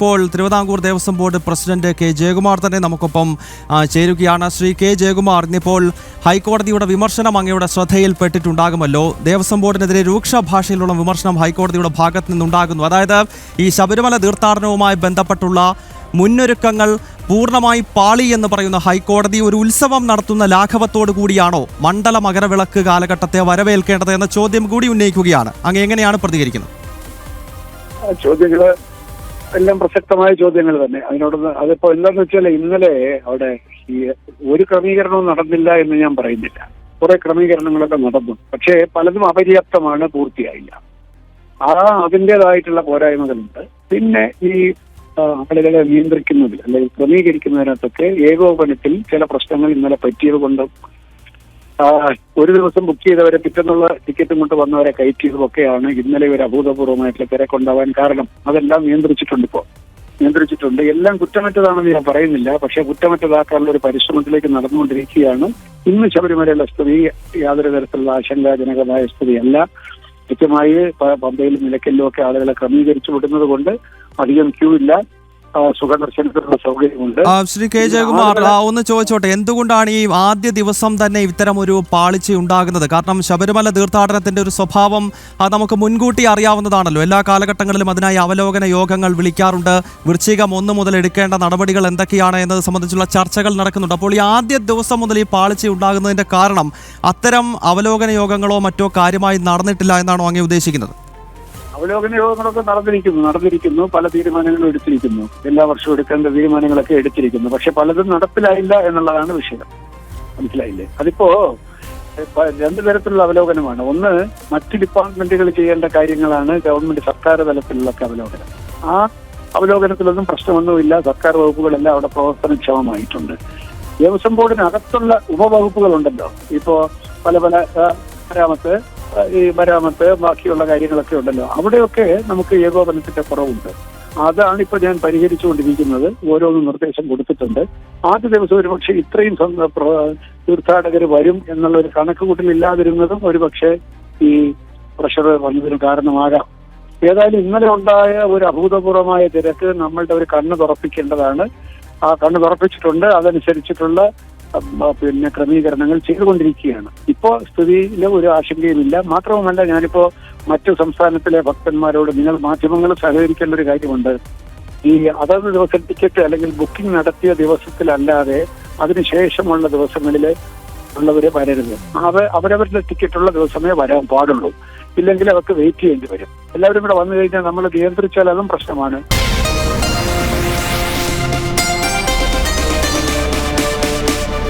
ഇപ്പോൾ Thiruvithamkoor Devaswom board president K. Jayakumar തന്നെ നമുക്കൊപ്പം ചേരുകയാണ്. ശ്രീ കെ. ജയകുമാർ ഇന്നിപ്പോൾ ഹൈക്കോടതിയുടെ വിമർശനം അങ്ങയുടെ ശ്രദ്ധയിൽപ്പെട്ടിട്ടുണ്ടാകുമല്ലോ. ദേവസ്വം ബോർഡിനെതിരെ രൂക്ഷ ഭാഷയിലുള്ള വിമർശനം ഹൈക്കോടതിയുടെ ഭാഗത്ത് നിന്നുണ്ടാകുന്നു. അതായത് ഈ ശബരിമല തീർത്ഥാടനവുമായി ബന്ധപ്പെട്ടുള്ള മുന്നൊരുക്കങ്ങൾ പൂർണമായി പാളി എന്ന് പറയുന്ന ഹൈക്കോടതി ഒരു ഉത്സവം നടത്തുന്ന ലാഘവത്തോടു കൂടിയാണോ മണ്ഡല മകരവിളക്ക് കാലഘട്ടത്തെ വരവേൽക്കേണ്ടത് എന്ന ചോദ്യം കൂടി ഉന്നയിക്കുകയാണ്. അങ്ങ് എങ്ങനെയാണ് പ്രതികരിക്കുന്നത്? ചോദ്യങ്ങൾ എല്ലാം പ്രസക്തമായ ചോദ്യങ്ങൾ തന്നെ. അതിനോട് അതിപ്പോ എന്താന്ന് വെച്ചാൽ ഇന്നലെ അവിടെ ഈ ഒരു ക്രമീകരണവും നടന്നില്ല എന്ന് ഞാൻ പറയുന്നില്ല. കുറെ ക്രമീകരണങ്ങളൊക്കെ നടന്നു. പക്ഷേ പലതും അപര്യാപ്തമാണ് പൂർത്തിയായില്ല. ആ അതിന്റെതായിട്ടുള്ള പോരായ്മകളുണ്ട്. പിന്നെ ഈ ആളുകളെ നിയന്ത്രിക്കുന്നതിൽ അല്ലെങ്കിൽ ക്രമീകരിക്കുന്നതിനകത്തൊക്കെ ഏകോപനത്തിൽ ചില പ്രശ്നങ്ങൾ ഇന്നലെ പറ്റിയത് കൊണ്ടും ഒരു ദിവസം ബുക്ക് ചെയ്തവരെ പിറ്റെന്നുള്ള ടിക്കറ്റ് ഇങ്ങോട്ട് വന്നവരെ കയറ്റിയതുമൊക്കെയാണ് ഇന്നലെ ഒരു അഭൂതപൂർവമായിട്ടുള്ള തിരക്കുണ്ടാവാൻ കാരണം. അതെല്ലാം നിയന്ത്രിച്ചിട്ടുണ്ട് ഇപ്പോ നിയന്ത്രിച്ചിട്ടുണ്ട്. എല്ലാം കുറ്റമറ്റതാണെന്ന് ഞാൻ പറയുന്നില്ല. പക്ഷേ കുറ്റമറ്റതാക്കാനുള്ള ഒരു പരിശ്രമത്തിലേക്ക് നടന്നുകൊണ്ടിരിക്കുകയാണ്. ഇന്ന് ശബരിമലയിലെ സ്ഥിതി യാതൊരു തരത്തിലുള്ള ആശങ്കാജനകമായ സ്ഥിതിയല്ല കൃത്യമായി പമ്പയിലും നിലയ്ക്കലിലും ഒക്കെ ആളുകളെ ക്രമീകരിച്ചു വിടുന്നത് കൊണ്ട് അധികം ക്യൂ ഇല്ല. സുഖദർശനത്തിനുള്ള സൗകര്യമുണ്ട്. ശ്രീ കെ ജയകുമാർ ഒന്ന് ചോദിച്ചോട്ടെ എന്തുകൊണ്ടാണ് ഈ ആദ്യ ദിവസം തന്നെ ഇത്തരം ഒരു പാളിച്ച ഉണ്ടാകുന്നത്? കാരണം ശബരിമല തീർത്ഥാടനത്തിന്റെ ഒരു സ്വഭാവം അത് നമുക്ക് മുൻകൂട്ടി അറിയാവുന്നതാണല്ലോ. എല്ലാ കാലഘട്ടങ്ങളിലും അതിനായി അവലോകന യോഗങ്ങൾ വിളിക്കാറുണ്ട്. വൃശ്ചികം ഒന്ന് മുതൽ എടുക്കേണ്ട നടപടികൾ എന്തൊക്കെയാണ് എന്നത് സംബന്ധിച്ചുള്ള ചർച്ചകൾ നടക്കുന്നുണ്ട്. അപ്പോൾ ഈ ആദ്യ ദിവസം മുതൽ ഈ പാളിച്ച ഉണ്ടാകുന്നതിന്റെ കാരണം അത്തരം അവലോകന യോഗങ്ങളോ മറ്റോ കാര്യമായി നടന്നിട്ടില്ല എന്നാണോ അങ്ങനെ ഉദ്ദേശിക്കുന്നത്? അവലോകന യോഗങ്ങളൊക്കെ നടന്നിരിക്കുന്നു നടന്നിരിക്കുന്നു പല തീരുമാനങ്ങളും എടുത്തിരിക്കുന്നു. എല്ലാ വർഷവും എടുക്കേണ്ട തീരുമാനങ്ങളൊക്കെ എടുത്തിരിക്കുന്നു. പക്ഷെ പലതും നടപ്പിലായില്ല എന്നുള്ളതാണ് വിഷയം. മനസ്സിലായില്ലേ? അതിപ്പോ രണ്ടു തരത്തിലുള്ള അവലോകനമാണ്. ഒന്ന് മറ്റ് ഡിപ്പാർട്ട്മെന്റുകൾ ചെയ്യേണ്ട കാര്യങ്ങളാണ് ഗവൺമെന്റ് സർക്കാർ തലത്തിലുള്ളൊക്കെ അവലോകനം. ആ അവലോകനത്തിലൊന്നും പ്രശ്നമൊന്നുമില്ല. സർക്കാർ വകുപ്പുകളെല്ലാം അവിടെ പ്രവർത്തനക്ഷമമായിട്ടുണ്ട്. ദേവസ്വം ബോർഡിനകത്തുള്ള ഉപവകുപ്പുകളുണ്ടല്ലോ. ഇപ്പോ പല പല ആ, ഈ മരാമത്ത് ബാക്കിയുള്ള കാര്യങ്ങളൊക്കെ ഉണ്ടല്ലോ. അവിടെയൊക്കെ നമുക്ക് ഏകോപനത്തിന്റെ കുറവുണ്ട്. അതാണ് ഇപ്പൊ ഞാൻ പരിഹരിച്ചുകൊണ്ടിരിക്കുന്നത്. ഓരോന്നും നിർദ്ദേശം കൊടുത്തിട്ടുണ്ട്. ആദ്യ ദിവസം ഒരുപക്ഷെ ഇത്രയും തീർത്ഥാടകർ വരും എന്നുള്ള ഒരു കണക്കുകൂട്ടലില്ലാതിരുന്നതും ഒരുപക്ഷെ ഈ പ്രഷർ വന്നതിന് കാരണമാകാം. ഏതായാലും ഇന്നലെ ഉണ്ടായ ഒരു അഭൂതപൂർവമായ തിരക്ക് നമ്മളുടെ ഒരു കണ്ണ് തുറപ്പിക്കേണ്ടതാണ്. ആ കണ്ണ് തുറപ്പിച്ചിട്ടുണ്ട്. അതനുസരിച്ചിട്ടുള്ള പിന്നെ ക്രമീകരണങ്ങൾ ചെയ്തുകൊണ്ടിരിക്കുകയാണ്. ഇപ്പോ സ്ഥിതിയിൽ ഒരു ആശങ്കയുമില്ല. മാത്രവുമല്ല ഞാനിപ്പോ മറ്റു സംസ്ഥാനത്തിലെ ഭക്തന്മാരോട് നിങ്ങൾ മാധ്യമങ്ങൾ സഹകരിക്കേണ്ട ഒരു കാര്യമുണ്ട്. ഈ അതത് ദിവസം ടിക്കറ്റ് അല്ലെങ്കിൽ ബുക്കിംഗ് നടത്തിയ ദിവസത്തിലല്ലാതെ അതിനുശേഷമുള്ള ദിവസങ്ങളിൽ ഉള്ളവരെ വരരുത്. അവ അവരവരുടെ ടിക്കറ്റുള്ള ദിവസമേ വരാൻ പാടുള്ളൂ. ഇല്ലെങ്കിൽ അവർക്ക് വെയിറ്റ് ചെയ്യേണ്ടി വരും. എല്ലാവരും കൂടെ വന്നു കഴിഞ്ഞാൽ നമ്മൾ നിയന്ത്രിച്ചാൽ അതും പ്രശ്നമാണ്.